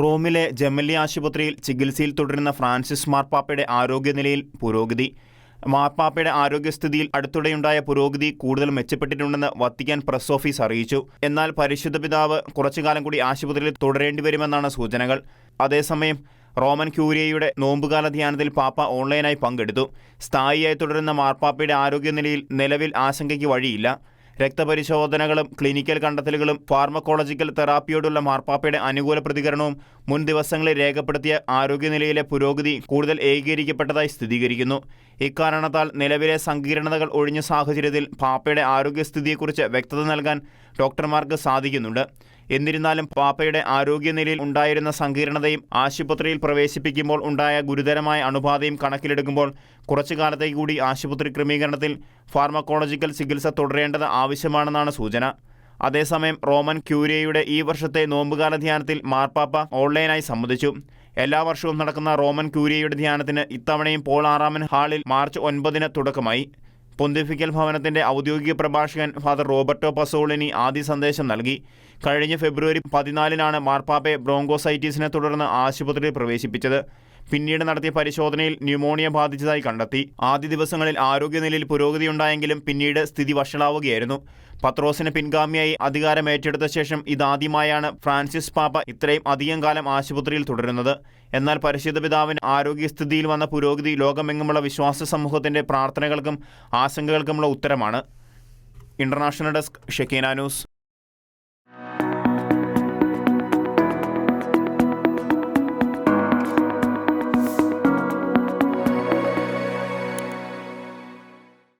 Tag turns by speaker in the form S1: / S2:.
S1: റോമിലെ ജമല്ലി ആശുപത്രിയിൽ ചികിത്സയിൽ തുടരുന്ന ഫ്രാൻസിസ് മാർപ്പാപ്പയുടെ ആരോഗ്യനിലയിൽ പുരോഗതി. മാർപ്പാപ്പയുടെ ആരോഗ്യസ്ഥിതിയിൽ അടുത്തിടെയുണ്ടായ പുരോഗതി കൂടുതൽ മെച്ചപ്പെട്ടിട്ടുണ്ടെന്ന് വത്തിക്കാൻ പ്രസ് ഓഫീസ് അറിയിച്ചു. എന്നാൽ പരിശുദ്ധ പിതാവ് കുറച്ചുകാലം കൂടി ആശുപത്രിയിൽ തുടരേണ്ടി വരുമെന്നാണ് സൂചനകൾ. അതേസമയം റോമൻ ക്യൂരിയയുടെ നോമ്പുകാല ധ്യാനത്തിൽ പാപ്പ ഓൺലൈനായി പങ്കെടുത്തു. സ്ഥായിയായി തുടരുന്ന മാർപ്പാപ്പയുടെ ആരോഗ്യനിലയിൽ നിലവിൽ ആശങ്കയ്ക്ക് വഴിയില്ല. രക്തപരിശോധനകളും ക്ലിനിക്കൽ കണ്ടെത്തലുകളും ഫാർമക്കോളജിക്കൽ തെറാപ്പിയോടുള്ള മാർപ്പാപ്പയുടെ അനുകൂല പ്രതികരണവും മുൻ ദിവസങ്ങളിൽ രേഖപ്പെടുത്തിയ ആരോഗ്യനിലയിലെ പുരോഗതി കൂടുതൽ ഏകീകരിക്കപ്പെട്ടതായി സ്ഥിരീകരിക്കുന്നു. ഇക്കാരണത്താൽ നിലവിലെ സങ്കീർണതകൾ ഒഴിഞ്ഞ സാഹചര്യത്തിൽ പാപ്പയുടെ ആരോഗ്യസ്ഥിതിയെക്കുറിച്ച് വ്യക്തത നൽകാൻ ഡോക്ടർമാർക്ക് സാധിക്കുന്നുണ്ട്. എന്നിരുന്നാലും പാപ്പയുടെ ആരോഗ്യനിലയിൽ ഉണ്ടായിരുന്ന സങ്കീർണതയും ആശുപത്രിയിൽ പ്രവേശിപ്പിക്കുമ്പോൾ ഉണ്ടായ ഗുരുതരമായ അണുബാധയും കണക്കിലെടുക്കുമ്പോൾ കുറച്ചു കാലത്തേക്ക് കൂടി ആശുപത്രി ക്രമീകരണത്തിൽ ഫാർമക്കോളജിക്കൽ ചികിത്സ തുടരേണ്ടത് ആവശ്യമാണെന്നാണ് സൂചന. അതേസമയം റോമൻ ക്യൂരിയയുടെ ഈ വർഷത്തെ നോമ്പുകാല ധ്യാനത്തിൽ മാർപ്പാപ്പ ഓൺലൈനായി സംബന്ധിച്ചു എല്ലാ വർഷവും നടക്കുന്ന റോമൻ ക്യൂരിയയുടെ ധ്യാനത്തിന് ഇത്തവണയും പോൾ ആറാമൻ ഹാളിൽ മാർച്ച് ഒൻപതിന് തുടക്കമായി. പൊന്തിഫിക്കൽ ഭവനത്തിന്റെ ഔദ്യോഗിക പ്രഭാഷകൻ ഫാദർ റോബർട്ടോ പസോളിനി ആദ്യ സന്ദേശം നൽകി. കഴിഞ്ഞ ഫെബ്രുവരി പതിനാലിനാണ് മാർപ്പാപ്പയെ ബ്രോങ്കോസൈറ്റീസിനെ തുടർന്ന് ആശുപത്രിയിൽ പ്രവേശിപ്പിച്ചത്. പിന്നീട് നടത്തിയ പരിശോധനയിൽ ന്യൂമോണിയ ബാധിച്ചതായി കണ്ടെത്തി. ആദ്യ ദിവസങ്ങളിൽ ആരോഗ്യനിലയിൽ പുരോഗതിയുണ്ടായെങ്കിലും പിന്നീട് സ്ഥിതി വഷളാവുകയായിരുന്നു. പത്രോസിന് പിൻഗാമിയായി അധികാരം ഏറ്റെടുത്ത ശേഷം ഇതാദ്യമായാണ് ഫ്രാൻസിസ് പാപ്പ ഇത്രയും അധികം കാലം ആശുപത്രിയിൽ തുടരുന്നത്. എന്നാൽ പരിശുദ്ധ പിതാവിന് ആരോഗ്യസ്ഥിതിയിൽ വന്ന പുരോഗതി ലോകമെങ്ങുമുള്ള വിശ്വാസ സമൂഹത്തിന്റെ പ്രാർത്ഥനകൾക്കും ആശങ്കകൾക്കുമുള്ള ഉത്തരമാണ്. International desk Shekinah news.